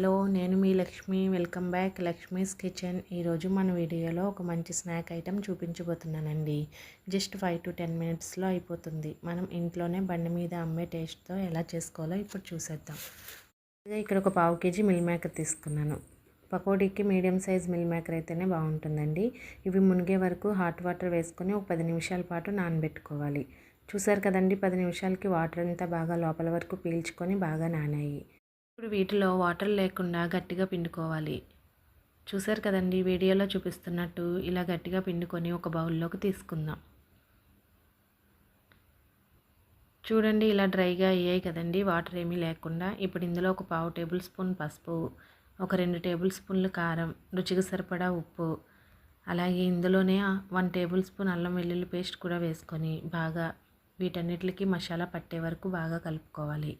Hello నేను మీ Lakshmi. Welcome back. Lakshmi's kitchen. ఈరోజు మన వీడియోలో ఒక మంచి స్నాక్ ఐటెం చూపించబోతున్నానండి. జస్ట్ ఫైవ్ టు టెన్ మినిట్స్లో అయిపోతుంది. మనం ఇంట్లోనే బండి మీద అమ్మే టేస్ట్తో ఎలా చేసుకోవాలో ఇప్పుడు చూసేద్దాం. ఇక్కడ ఒక పావు కేజీ మిల్ మేకర్ తీసుకున్నాను. పకోడీకి మీడియం సైజ్ మిల్ మేకర్ అయితేనే బాగుంటుందండి. ఇవి మునిగే వరకు హాట్ వాటర్ వేసుకొని ఒక పది నిమిషాల పాటు నానబెట్టుకోవాలి. చూసారు కదండి పది నిమిషాలకి వాటర్ అంతా బాగా లోపల వరకు పీల్చుకొని బాగా నానాయి. ఇప్పుడు వీటిలో వాటర్ లేకుండా గట్టిగా పిండుకోవాలి. చూసారు కదండి వీడియోలో చూపిస్తున్నట్టు ఇలా గట్టిగా పిండుకొని ఒక బౌల్లోకి తీసుకుందాం. చూడండి ఇలా డ్రైగా అయ్యాయి కదండి వాటర్ ఏమీ లేకుండా. ఇప్పుడు ఇందులో ఒక పావు టేబుల్ స్పూన్ పసుపు ఒక రెండు టేబుల్ స్పూన్లు కారం రుచికి సరిపడా ఉప్పు. అలాగే ఇందులోనే వన్ టేబుల్ స్పూన్ అల్లం వెల్లుల్లి పేస్ట్ కూడా వేసుకొని బాగా వీటన్నిటికి మసాలా పట్టే వరకు బాగా కలుపుకోవాలి.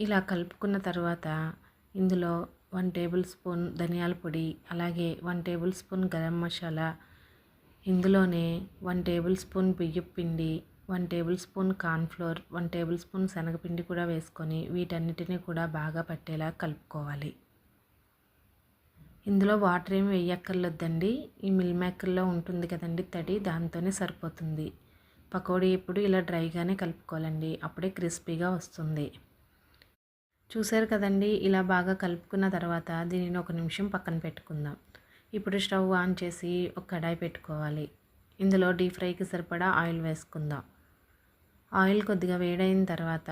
ఇలా కలుపుకున్న తర్వాత ఇందులో వన్ టేబుల్ స్పూన్ ధనియాల పొడి అలాగే one tablespoon garam masala ఇందులోనే వన్ టేబుల్ స్పూన్ బియ్యపు పిండి one tablespoon cornflour one tablespoon శనగపిండి కూడా వేసుకొని వీటన్నిటిని కూడా బాగా పట్టేలా కలుపుకోవాలి. ఇందులో వాటర్ ఏమి వేయక్కర్లేదండి. ఈ మిల్ మేకర్లో ఉంటుంది కదండి తడి దాంతోనే సరిపోతుంది. పకోడీ ఇప్పుడు ఇలా డ్రైగానే కలుపుకోవాలండి. అప్పుడే క్రిస్పీగా వస్తుంది. చూసారు కదండి ఇలా బాగా కలుపుకున్న తర్వాత దీనిని ఒక నిమిషం పక్కన పెట్టుకుందాం. ఇప్పుడు స్టవ్ ఆన్ చేసి ఒక కడాయి పెట్టుకోవాలి. ఇందులో డీప్ ఫ్రైకి సరిపడా ఆయిల్ వేసుకుందాం. ఆయిల్ కొద్దిగా వేడైన తర్వాత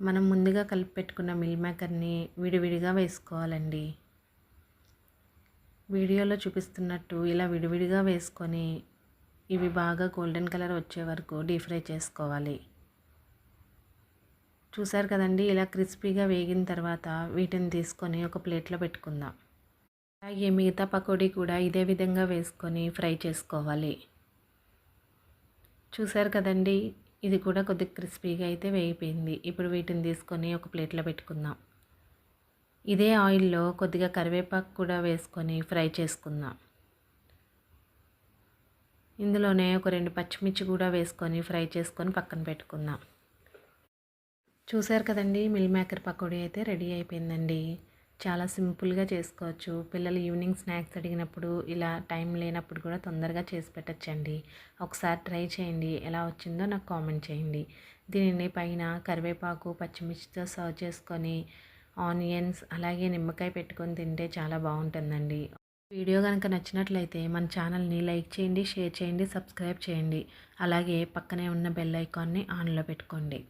మనం ముందుగా కలిపి పెట్టుకున్న మిల్ మేకర్ని విడివిడిగా వేసుకోవాలండి. వీడియోలో చూపిస్తున్నట్టు ఇలా విడివిడిగా వేసుకొని ఇవి బాగా గోల్డెన్ కలర్ వచ్చే వరకు డీప్ ఫ్రై చేసుకోవాలి. చూసారు కదండి ఇలా క్రిస్పీగా వేగిన తర్వాత వీటిని తీసుకొని ఒక ప్లేట్లో పెట్టుకుందాం. అలాగే మిగతా పకోడీ కూడా ఇదే విధంగా వేసుకొని ఫ్రై చేసుకోవాలి. చూసారు కదండి ఇది కూడా కొద్దిగా క్రిస్పీగా అయితే వేగిపోయింది. ఇప్పుడు వీటిని తీసుకొని ఒక ప్లేట్లో పెట్టుకుందాం. ఇదే ఆయిల్లో కొద్దిగా కరివేపాకు కూడా వేసుకొని ఫ్రై చేసుకుందాం. ఇందులోనే ఒక రెండు పచ్చిమిర్చి కూడా వేసుకొని ఫ్రై చేసుకొని పక్కన పెట్టుకుందాం. చూసారు కదండి మిల్ మేకర్ పకోడీ అయితే రెడీ అయిపోయిందండి. చాలా సింపుల్గా చేసుకోవచ్చు. పిల్లలు ఈవినింగ్ స్నాక్స్ అడిగినప్పుడు ఇలా టైం లేనప్పుడు కూడా తొందరగా చేసి పెట్టచ్చండి. ఒకసారి ట్రై చేయండి ఎలా వచ్చిందో నాకు కామెంట్ చేయండి. దీనిని పైన కరివేపాకు పచ్చిమిర్చితో సర్వ్ చేసుకొని ఆనియన్స్ అలాగే నిమ్మకాయ పెట్టుకొని తింటే చాలా బాగుంటుందండి. వీడియో కనుక నచ్చినట్లయితే మన ఛానల్ని లైక్ చేయండి షేర్ చేయండి సబ్స్క్రైబ్ చేయండి. అలాగే పక్కనే ఉన్న బెల్ ఐకాన్ని ఆన్లో పెట్టుకోండి.